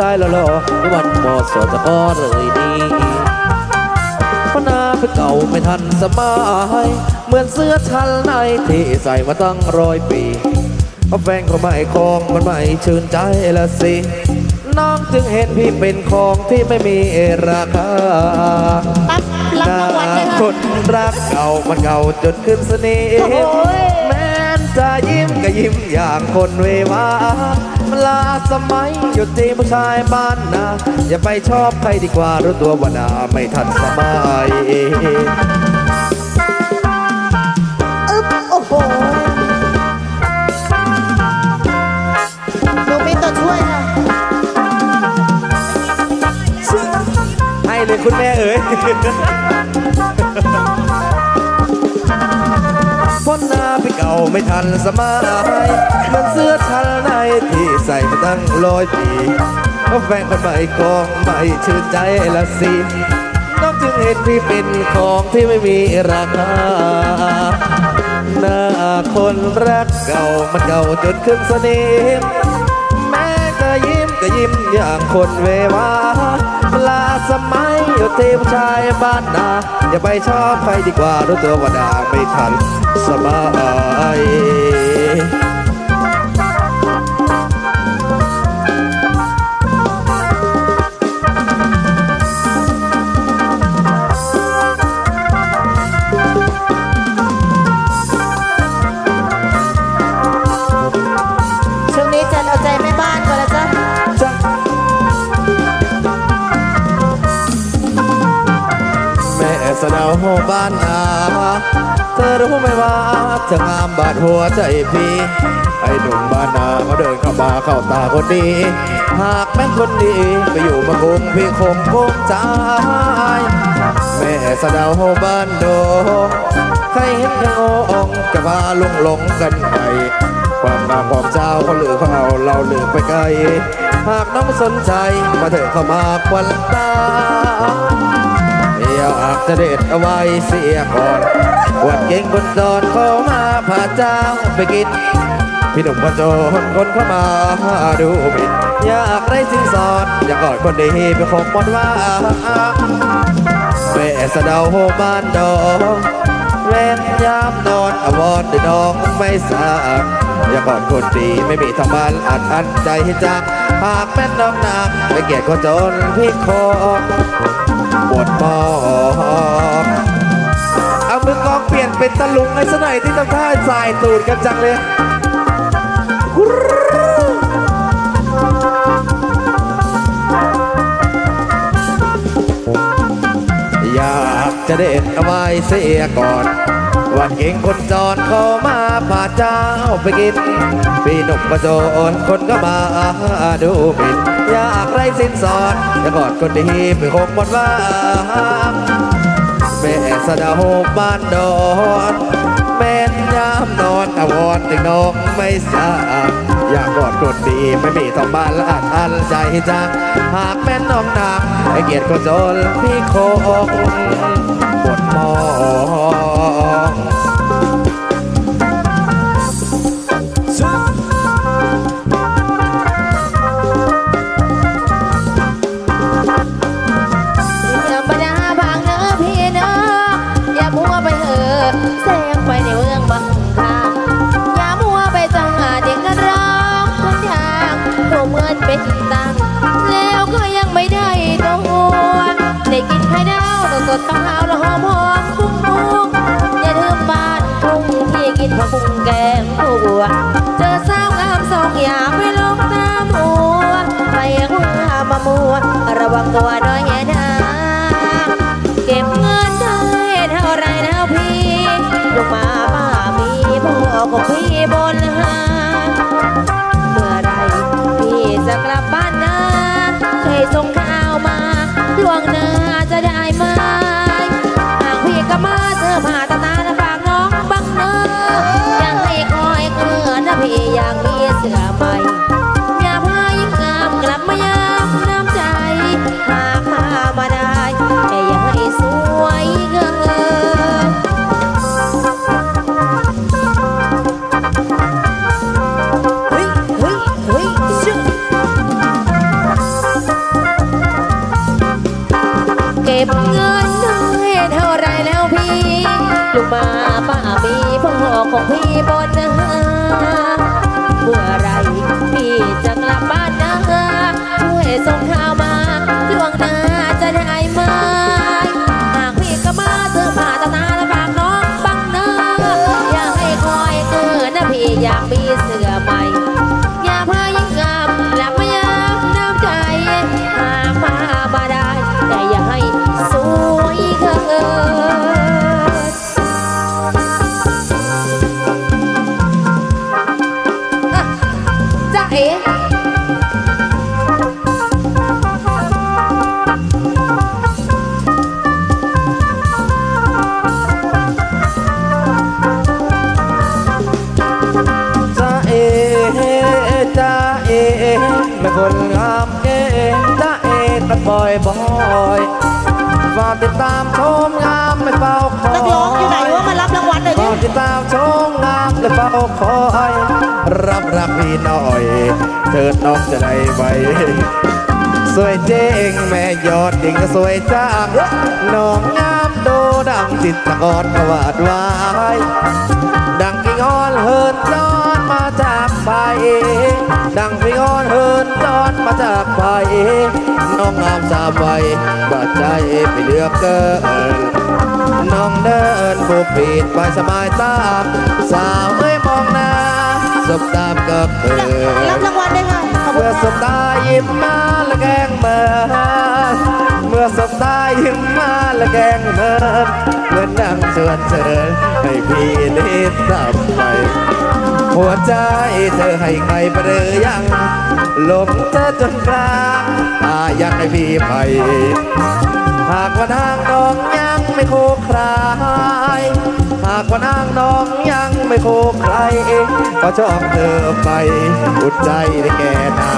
ชายหล่อๆวันมอสอจะก็เลยนี่พนาเป็นเก่าไม่ทันสมัยเหมือนเสื้อชั้นในที่ใส่มาตั้งร้อยปีเพราะแฟนเขาไม่คลองมันไม่ชื่นใจละสิ น้องจึงเห็นพี่เป็นของที่ไม่มีราคาปั๊บรับรางวัลเลยคค่ะนรักเก่ามันเก่าจนขึ้นสนิมโอ้โหแม้น จะยิ้มก็ยิ้มอย่างคนเววามันลาสมัยหยุดจีบผู้ชายบ้านนาอย่าไปชอบใครดีกว่ารู้ตัวว่านาไม่ทันสมัยอึ๊บโอ้โหหนูมีตัวช่วยค่ะให้เลยคุณแม่เอ๋ย พ้นหน้าพี่เก่าไม่ทันสมัยเหมันเสื้อชั้นในที่ใส่มาตั้งร้อยปีเพราะแฟนคนใหม่คงไม่ชื่นใจละสิน้องจึงเห็นพี่เป็นของที่ไม่มีราคาหน้าคนรักเก่ามันเก่าจนขึ้นสนิมแม้จะยิ้มก็ยิ้มอย่างคนเววาเวลาสมัยอยู่ที่ผู้ชายบ้านนาอย่าไปชอบใครดีกว่ารู้ตัวว่าด่าไม่ทัน สบาย สะเดาบ้านนาเธอรู้ไหมว่าเธองามบาดหัวใจพี่ไอ้หนุ่มบ้านนาเขาเดินเข้ามาเข้าตาคนดี หากแม่คนดีไปอยู่มาคงพี่คงคงใจแม่สะเดาบ้านโดงใครเห็นกันองจะพาลงหลงกันไปความงามความเจ้าเขาหลือเขาเอาเราหลือไปไกล หากน้องไม่สนใจมาเถอะเข้ามาควันตา อยากจะเด็ดเอาไว้เสียก่อนวัดเก่งคนจอนเข้ามาพาเจ้าไปกินพี่หนุ่มคนจนคนเข้ามาดูหมินอยากได้สินสอดอยากกอดคนดีไปคบหมดว่าแม่สะเดาบ้านดองแว่นยามนอนอวรด้วยน้องไม่สากอย่ากอดคนดีไม่มีทางบ้านอัดอันใจให้จักหากแม่น้องนางไม่เกลียดคนจนพี่คอ ปวดมองเอามือกองเปลี่ยนเป็นตะลุงให้ซะหน่อยที่ทำท่าสายตูดกันจังเลยอยากจะเด็ดเอาไว้เสียก่อน วันเก่งคนจรเข้ามาพาเจ้าไปกินพี่นุ่มก็โจรคนก็มาดูหมินอยากไรสินสอดจะกอดคนดีไปคงหมดว่าแม่สะดาบ้านดอนแม่นยามนอนอาวรถึงน้องไม่สาอยากกอดคนดีไม่มีทองบ้านละอันอันใจจังหากแม่น้องนางให้เกียรติคนจนพี่คงปวดมอ ดาวสดๆขาวแล้วหอมหอมๆกุ้งกุ้งอย่าลืมบ้านทุ่งที่กินผักบุ้งแกงหัวเจอสาวงามสองอย่าไปลงตามัวไปหัวมามัวระวังตัวน่อยนะเก็บเงินได้เท่าไรนะพี่ลูกมาป้ามีพ่อของพี่บนหาเมื่อไรพี่จะกลับบ้านนะเคยส่ง มาป้ามีพ่อของพี่บนนาเมื่อไรพี่จะกลับบ้านนะช่วยส่งข้าวมาล่วงหน้าจะได้ไหมหากพี่ก็มาเสื้อผ้าตานาและฝากน้องบังเนออย่าให้คอยเกินนะพี่อยากมีเสื้อใหม่ คนงามเอจ้าเอกันบ่อยบ่อยฝากติดตามชมงามไม่เฝ้าคอยนักร้องอยู่ไหนวะมารับรางวัลหน่อยฝาดิกติดตามชมงามและเฝ้าคอยรับรักพี่หน่อยเถิดน้องจะได้ไวสวยเจ๊งแม่ยอดดิ่งก็สวยจ้างน้องงามโดดังจิตตะกอนกวาดไว้ดังกิ่งอ่อนเฮินจอนมาจากไปดังกิ่งอ่อนเฮิน จากไป น้องงามสามใบบาดใจไปเลือกเกิน น้องเดินผูกผิดไปสบายตา สาวเอ้ยมองหน้าสบตามกับเธอรับรางวัลด้วยค่ะขอบคุณเมื่อสบตายิ้มมาและแกงเมินเมื่อสบตายิ้มมาและแกงเมินเหมือนนั่งชวนเชิญให้พี่นิดตามไป หัวใจเธอให้ใครไปหรือยังหลงเธอจนกลางอายังให้พี่ไปหากว่าทางน้องยังไม่โคคลายหากว่านางน้องยังไม่โคใครก็ชอบเธอไปอุดใจได้แก่นา